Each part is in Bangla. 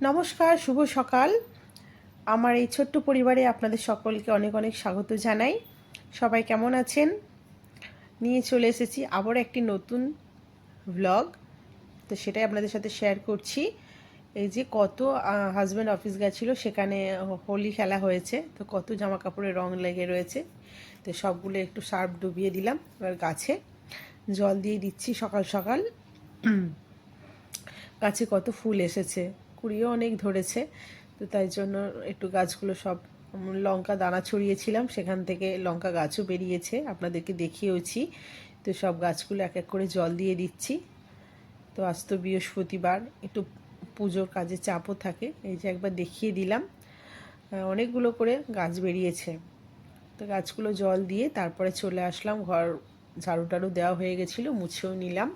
নমস্কার, শুভ সকাল। আমার এই ছোট্ট পরিবারে আপনাদের সকলকে অনেক অনেক স্বাগত জানাই। সবাই কেমন আছেন? নিয়ে চলে এসেছি আবার একটি নতুন ভ্লগ তো সেটাই আপনাদের সাথে শেয়ার করছি। এই যে কত হাজব্যান্ড অফিস গেছিল, সেখানে হোলি খেলা হয়েছে। তো কত জামা কাপড়ের রং লেগে রয়েছে। তো সবগুলো একটু সার্ফ ডুবিয়ে দিলাম এবার গাছে। জল দিয়ে দিচ্ছি সকাল সকাল। গাছে কত ফুল এসেছে। কুড়িও অনেক ধরেছে। তো তাই জন্য একটু গাছগুলো সব লঙ্কা দানা ছড়িয়েছিলাম। সেখান থেকে লঙ্কা গাছও বেরিয়েছে। আপনাদেরকে দেখিয়েওছি। তো সব গাছগুলো এক এক করে জল দিয়ে দিচ্ছি। তো আজ তো বৃহস্পতিবার। একটু পুজোর কাজে চাপও থাকে। এই যে একবার দেখিয়ে দিলাম। অনেকগুলো করে গাছ বেরিয়েছে। তো গাছগুলো জল দিয়ে তারপরে চলে আসলাম। ঘর ঝাড়ু টাড়ু দেওয়া হয়ে গেছিল। মুছেও নিলাম।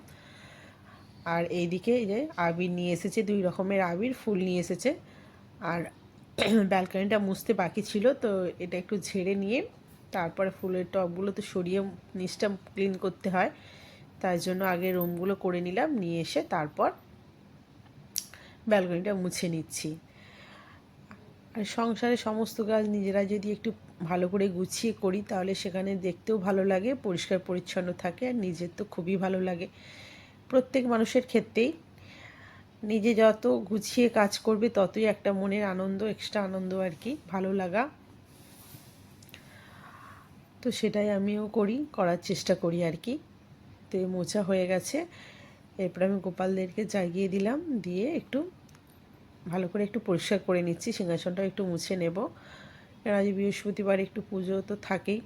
আর এইদিকে এই যে আবির নিয়ে এসেছে, দুই রকমের আবির, ফুল নিয়ে এসেছে। আর ব্যালকানিটা মুছতে বাকি ছিল, তো এটা একটু ঝেড়ে নিয়ে তারপরে ফুলের টবগুলো তো সরিয়ে নিচটা ক্লিন করতে হয়। তাই জন্য আগে রুমগুলো করে নিলাম, নিয়ে এসে তারপর ব্যালকনিটা মুছে নিচ্ছি। আর সংসারে সমস্ত কাজ নিজেরা যদি একটু ভালো করে গুছিয়ে করি, তাহলে সেখানে দেখতেও ভালো লাগে, পরিষ্কার পরিচ্ছন্ন থাকে, আর নিজের তো খুবই ভালো লাগে। প্রত্যেক মানুষের ক্ষেত্রেই নিজে যত গুছিয়ে কাজ করবে, ততই একটা মনের আনন্দ এক্সট্রা আনন্দ আর কি, ভালো লাগা। তো সেটাই আমিও করি, করার চেষ্টা করি আর কি। তো এই মোচা হয়ে গেছে। এরপর আমি গোপালদেরকে জাগিয়ে দিলাম, দিয়ে একটু ভালো করে একটু পরিষ্কার করে নিচ্ছি, সিংহাসনটাও একটু মুছে নেব। আজ বৃহস্পতিবার একটু পুজো তো থাকেই।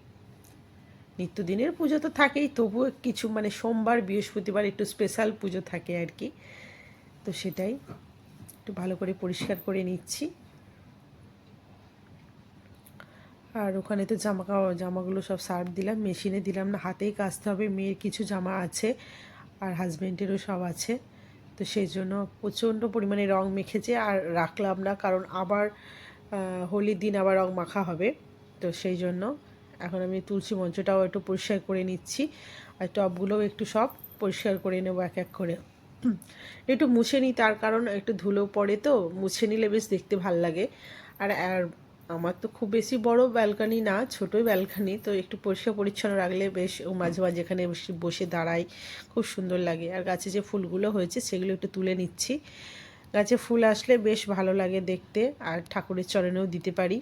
নিত্যদিনের পুজো তো থাকেই, তবুও কিছু মানে সোমবার, বৃহস্পতিবার একটু স্পেশাল পুজো থাকে আর কি। তো সেটাই একটু ভালো করে পরিষ্কার করে নিচ্ছি। আর ওখানে তো জামা জামাগুলো সব সার্ফ দিলাম, মেশিনে দিলাম না, হাতেই কাচতে হবে, মেয়ের কিছু জামা আছে আর হাজব্যান্ডেরও সব আছে। তো সেই জন্য প্রচণ্ড পরিমাণে রং মেখেছে আর রাখলাম না, কারণ আবার হোলির দিন আবার রং মাখা হবে। তো সেই জন্য এখন আমি তুলসী মঞ্চটাও একটু পরিষ্কার করে নিচ্ছি আর টবগুলোও একটু সব পরিষ্কার করে নেব এক এক করে। একটু মুছে নিই, তার কারণ একটু ধুলো পড়ে তো, মুছে নিলে বেশ দেখতে ভালো লাগে। আর আর আমার তো খুব বেশি বড় ব্যালকানি না, ছোটোই ব্যালকানি, তো একটু পরিষ্কার পরিচ্ছন্ন রাখলে বেশ ও মাঝে মাঝে এখানে বসে দাঁড়াই, খুব সুন্দর লাগে। আর গাছে যে ফুলগুলো হয়েছে সেগুলো একটু তুলে নিচ্ছি। গাছে ফুল আসলে বেশ ভালো লাগে দেখতে, আর ঠাকুরের চরণেও দিতে পারি।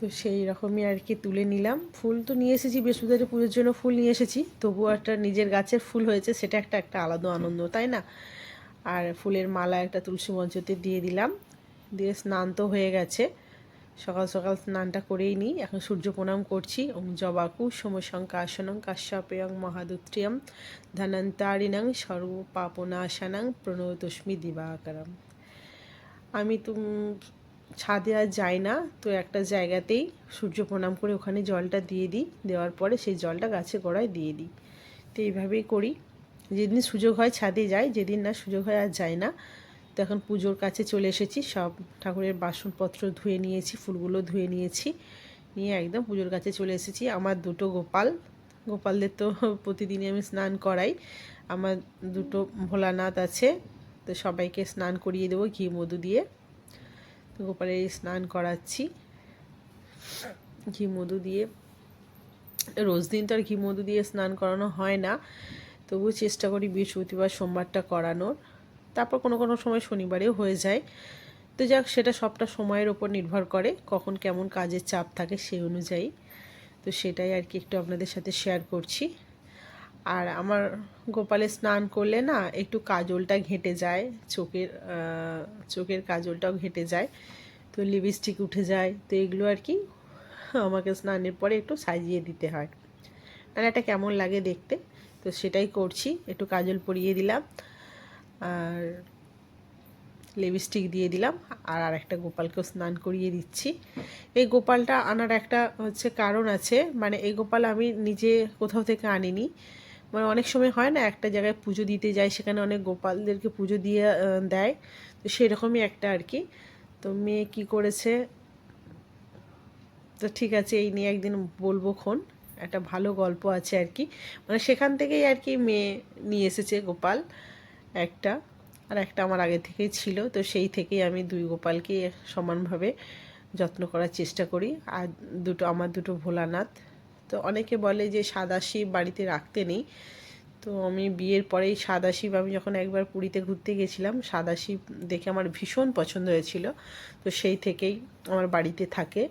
তো সেই রকমই আর কি তুলে নিলাম। ফুল তো নিয়ে এসেছি, বৃহস্পতিবার পুজোর জন্য ফুল নিয়ে এসেছি। তবুও একটা নিজের গাছের ফুল হয়েছে, সেটা একটা একটা আলাদা আনন্দ, তাই না? আর ফুলের মালা একটা তুলসী মঞ্চতে দিয়ে দিলাম। দিয়ে স্নান তো হয়ে গেছে। সকাল সকাল স্নানটা করেই নিই। এখন সূর্য প্রণাম করছি। ওম জবাকু সমশঙ্কাসনং কাশ্যপেয়ং মহাদুত্রিয়ম ধনন্তারিণং সর্ব পাপনাশানাং প্রণতস্মি দিবাকরম। আমি তুম ছাদে আর যাই না, তো একটা জায়গাতেই সূর্য প্রণাম করে ওখানে জলটা দিয়ে দিই। দেওয়ার পরে সেই জলটা গাছে গোড়ায় দিয়ে দিই। তো এইভাবেই করি। যেদিন সুযোগ হয় ছাদে যাই, যেদিন না সুযোগ হয় আর যায় না, তো এখন পুজোর কাছে চলে এসেছি। সব ঠাকুরের বাসনপত্র ধুয়ে নিয়েছি, ফুলগুলো ধুয়ে নিয়েছি। নিয়ে একদম পুজোর কাছে চলে এসেছি। আমার দুটো গোপাল। গোপালদের তো প্রতিদিনই আমি স্নান করাই। আমার দুটো ভোলানাথ আছে, তো সবাইকে স্নান করিয়ে দেবো ঘি মধু দিয়ে। গোপালের স্নান করাচ্ছি। ঘি মধু দিয়ে। রোজ দিন তো আর ঘি মধু দিয়ে স্নান করানো হয় না। তবুও চেষ্টা করি বৃহস্পতিবার সোমবারটা করানোর। তারপর কোনো কোনো সময় শনিবারেও হয়ে যায়। তো যাক, সেটা সবটা সময়ের ওপর নির্ভর করে কখন কেমন কাজের চাপ থাকে সেই অনুযায়ী। তো সেটাই আর কি একটু আপনাদের সাথে শেয়ার করছি। আর আমার গোপালে স্নান করলে না একটু কাজলটা ঘেঁটে যায়, চোখের চোখের কাজলটাও ঘেঁটে যায়। তো লিপস্টিক উঠে যায়, তো এগুলো আর কি আমাকে স্নানের পরে একটু সাজিয়ে দিতে হয়। মানে এটা কেমন লাগে দেখতে, তো সেটাই করছি। একটু কাজল পরিয়ে দিলাম, আর লিপস্টিক দিয়ে দিলাম, আর আর একটা গোপালকেও স্নান করিয়ে দিচ্ছি। এই গোপালটা আনার একটা হচ্ছে কারণ আছে মানে এই গোপাল আমি নিজে কোথাও থেকে আনিনি। মানে অনেক সময় হয় না, একটা জায়গায় পুজো দিতে যায়, সেখানে অনেক গোপালদেরকে পুজো দিয়ে দেয়, তো সেরকমই একটা আর কি। তো মেয়ে কি করেছে? তো ঠিক আছে, এই নিয়ে একদিন বলব খন একটা ভালো গল্প আছে আর কি। মানে সেখান থেকেই আর কি মেয়ে নিয়ে এসেছে গোপাল একটা, আর একটা আমার আগে থেকেই ছিল। তো সেই থেকেই আমি দুই গোপালকে সমানভাবে যত্ন করার চেষ্টা করি। আর দুটো, আমার দুটো ভোলানাথ। তো অনেকে বলে যে সাদা শিব বাড়িতে রাখতে নেই। তো আমি বিয়ের পরেই সাদা শিব আমি যখন একবার পুরীতে ঘুরতে গেছিলাম সাদা শিব দেখে আমার ভীষণ পছন্দ হয়েছিল। তো সেই থেকেই আমার বাড়িতে থাকে।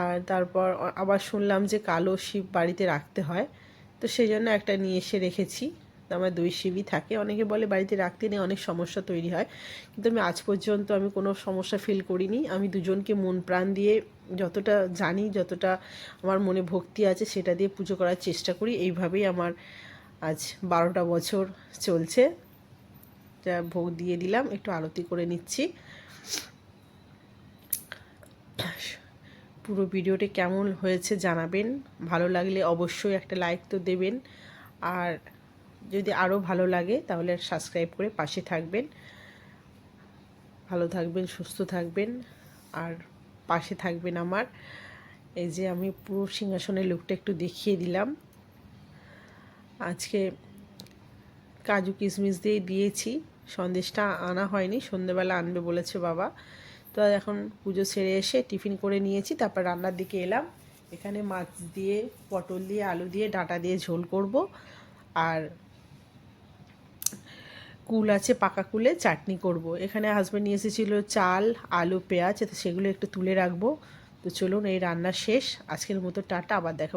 আর তারপর আবার শুনলাম যে কালো শিব বাড়িতে রাখতে হয়। তো সেই জন্য একটা নিয়ে এসে রেখেছি। আমার দুই শিবই থাকে। অনেকে বলে বাড়িতে রাখতে নেই, অনেক সমস্যা তৈরি হয়। কিন্তু আমি আজ পর্যন্ত আমি কোনো সমস্যা ফিল করিনি। আমি দুজনকে মন প্রাণ দিয়ে যতটা জানি, যতটা আমার মনে ভক্তি আছে, সেটা দিয়ে পুজো করার চেষ্টা করি। এইভাবেই আমার আজ বারোটা বছর চলছে। যা ভোগ দিয়ে দিলাম, একটু আরতি করে নিচ্ছি। পুরো ভিডিওটি কেমন হয়েছে জানাবেন। ভালো লাগলে অবশ্যই একটা লাইক তো দেবেন। আর যদি আরও ভালো লাগে, তাহলে সাবস্ক্রাইব করে পাশে থাকবেন। ভালো থাকবেন, সুস্থ থাকবেন। আর পাশে থাকবেন আমার। এই যে আমি পুরো সিংহাসনের লুকটা একটু দেখিয়ে দিলাম। আজকে কাজু কিশমিশ দিয়ে দিয়েছি। সন্দেশটা আনা হয়নি সন্ধেবেলা আনবে বলেছে বাবা। তো এখন পুজো সেরে এসে টিফিন করে নিয়েছি, তারপর রান্নার দিকে এলাম। এখানে মাছ দিয়ে, পটল দিয়ে, আলু দিয়ে, ডাঁটা দিয়ে ঝোল করব। আর কুল আছে, পাকা কুলে চাটনি করব। এখানে হাজব্যান্ড নিয়ে এসেছিল চাল, আলু, পেঁয়াজ তো সেগুলো একটু তুলে রাখব। তো চলুন এই রান্না শেষ। আজকের মতো টাটা, আবার দেখা